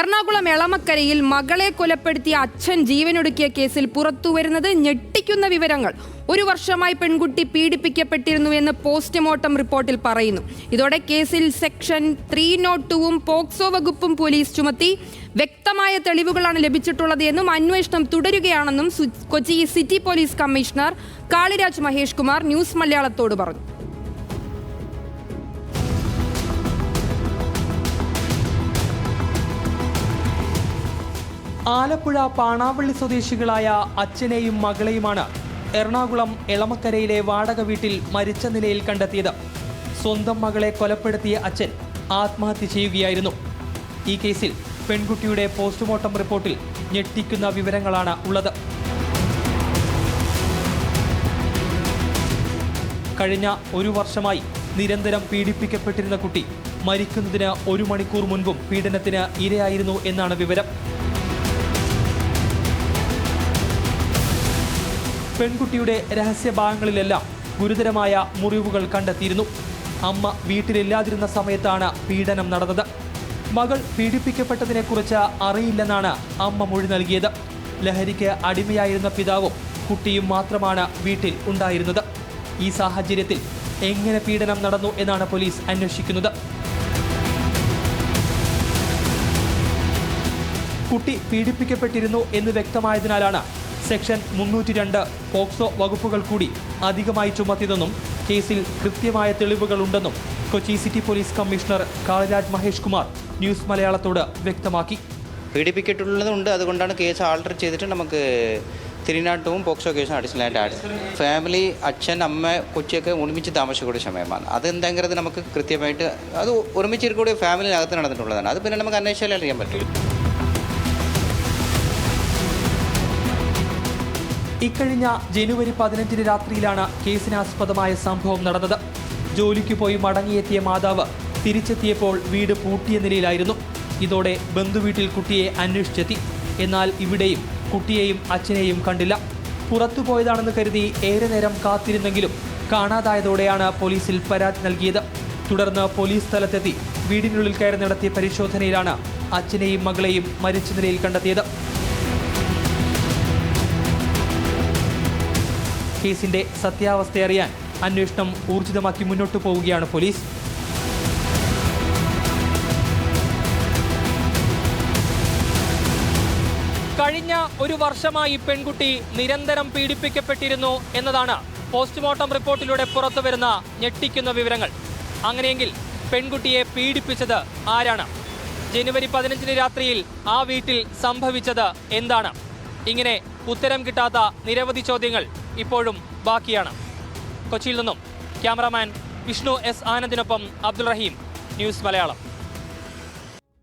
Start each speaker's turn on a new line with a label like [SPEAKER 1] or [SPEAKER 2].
[SPEAKER 1] എറണാകുളം എളമക്കരയിൽ മകളെ കൊലപ്പെടുത്തിയ അച്ഛൻ ജീവനൊടുക്കിയ കേസിൽ പുറത്തുവരുന്നത് ഞെട്ടിക്കുന്ന വിവരങ്ങൾ. ഒരു വർഷമായി പെൺകുട്ടി പീഡിപ്പിക്കപ്പെട്ടിരുന്നു എന്ന് പോസ്റ്റ്മോർട്ടം റിപ്പോർട്ടിൽ പറയുന്നു. ഇതോടെ കേസിൽ സെക്ഷൻ ത്രീ നോട്ട് ടുവും പോക്സോ വകുപ്പും പോലീസ് ചുമത്തി വ്യക്തമായ തെളിവുകളാണ് ലഭിച്ചിട്ടുള്ളത് എന്നും അന്വേഷണം തുടരുകയാണെന്നും Kochi city police commissioner Kaliraj Mahesh Kumar news മലയാളത്തോട് പറഞ്ഞു.
[SPEAKER 2] ആലപ്പുഴ പാണാവള്ളി സ്വദേശികളായ അച്ഛനെയും മകളെയുമാണ് എറണാകുളം എളമക്കരയിലെ വാടക വീട്ടിൽ മരിച്ച നിലയിൽ കണ്ടെത്തിയത്. സ്വന്തം മകളെ കൊലപ്പെടുത്തിയ അച്ഛൻ ആത്മഹത്യ ചെയ്യുകയായിരുന്നു. ഈ കേസിൽ പെൺകുട്ടിയുടെ പോസ്റ്റ്മോർട്ടം റിപ്പോർട്ടിൽ ഞെട്ടിക്കുന്ന വിവരങ്ങളാണ് ഉള്ളത്. കഴിഞ്ഞ ഒരു വർഷമായി നിരന്തരം പീഡിപ്പിക്കപ്പെട്ടിരുന്ന കുട്ടി മരിക്കുന്നതിന് ഒരു മണിക്കൂർ മുൻപും പീഡനത്തിന് ഇരയായിരുന്നു എന്നാണ് വിവരം. പെൺകുട്ടിയുടെ രഹസ്യഭാഗങ്ങളിലെല്ലാം ഗുരുതരമായ മുറിവുകൾ കണ്ടെത്തിയിരുന്നു. അമ്മ വീട്ടിലില്ലാതിരുന്ന സമയത്താണ് പീഡനം നടന്നത്. മകൾ പീഡിപ്പിക്കപ്പെട്ടതിനെക്കുറിച്ച് അറിയില്ലെന്നാണ് അമ്മ മൊഴി നൽകിയത്. ലഹരിക്ക് അടിമയായിരുന്ന പിതാവും കുട്ടിയും മാത്രമാണ് വീട്ടിൽ ഉണ്ടായിരുന്നത്. ഈ സാഹചര്യത്തിൽ എങ്ങനെ പീഡനം നടന്നു എന്നാണ് പോലീസ് അന്വേഷിക്കുന്നത്. കുട്ടി പീഡിപ്പിക്കപ്പെട്ടിരുന്നു എന്ന് വ്യക്തമായതിനാലാണ് സെക്ഷൻ മുന്നൂറ്റി രണ്ട് പോക്സോ വകുപ്പുകൾ കൂടി അധികമായി ചുമത്തിയതെന്നും കേസിൽ കൃത്യമായ തെളിവുകളുണ്ടെന്നും Kochi city police commissioner Kaliraj Mahesh Kumar news മലയാളത്തോട് വ്യക്തമാക്കി.
[SPEAKER 3] പീഡിപ്പിക്കട്ടുള്ളതുണ്ട് അതുകൊണ്ടാണ് കേസ് ആൾട്ടർ ചെയ്തിട്ട് നമുക്ക് തിരുനാട്ടവും പോക്സോ കേസും അഡീഷണൽ ആയിട്ട് ആഡ് ഫാമിലി അച്ഛൻ അമ്മ കൊച്ചിയൊക്കെ ഒരുമിച്ച് താമസിക്കൂടിയ സമയമാണ്. അത് എന്തെങ്കിലും നമുക്ക് കൃത്യമായിട്ട് അത് ഒരുമിച്ചിരിക്കൂടിയ ഫാമിലിനകത്ത് നടന്നിട്ടുള്ളതാണ്. അത് പിന്നെ നമുക്ക് അന്വേഷിച്ചാലേ അറിയാൻ പറ്റും
[SPEAKER 2] ഇക്കഴിഞ്ഞ ജനുവരി പതിനഞ്ചിന് രാത്രിയിലാണ് കേസിനാസ്പദമായ സംഭവം നടന്നത്. ജോലിക്ക് പോയി മടങ്ങിയെത്തിയ മാതാവ് തിരിച്ചെത്തിയപ്പോൾ വീട് പൂട്ടിയ നിലയിലായിരുന്നു. ഇതോടെ ബന്ധുവീട്ടിൽ കുട്ടിയെ അന്വേഷിച്ചെത്തി. എന്നാൽ ഇവിടെയും കുട്ടിയെയും അച്ഛനെയും കണ്ടില്ല. പുറത്തുപോയതാണെന്ന് കരുതി ഏറെ നേരം കാത്തിരുന്നെങ്കിലും കാണാതായതോടെയാണ് പോലീസിൽ പരാതി നൽകിയത്. തുടർന്ന് പോലീസ് സ്ഥലത്തെത്തി വീടിനുള്ളിൽ കയറി നടത്തിയ പരിശോധനയിലാണ് അച്ഛനെയും മകളെയും മരിച്ച നിലയിൽ കണ്ടെത്തിയത്. കേസിന്റെ സത്യാവസ്ഥ അറിയാൻ അന്വേഷണം ഊർജിതമാക്കി മുന്നോട്ടു പോവുകയാണ് പോലീസ്. കഴിഞ്ഞ ഒരു വർഷമായി പെൺകുട്ടി നിരന്തരം പീഡിപ്പിക്കപ്പെട്ടിരുന്നു എന്നതാണ് പോസ്റ്റ്മോർട്ടം റിപ്പോർട്ടിലൂടെ പുറത്തുവരുന്ന ഞെട്ടിക്കുന്ന വിവരങ്ങൾ. അങ്ങനെയെങ്കിൽ പെൺകുട്ടിയെ പീഡിപ്പിച്ചത് ആരാണ്? ജനുവരി പതിനഞ്ചിന് രാത്രിയിൽ ആ വീട്ടിൽ സംഭവിച്ചത് എന്താണ്? ഇങ്ങനെ ഉത്തരം കിട്ടാത്ത നിരവധി ചോദ്യങ്ങൾ ഇപ്പോഴും ബാക്കിയാണ്. കൊച്ചിയിൽ നിന്നും ക്യാമറാമാൻ വിഷ്ണു എസ് ആനന്ദിനൊപ്പം അബ്ദുൾ റഹീം ന്യൂസ് മലയാളം.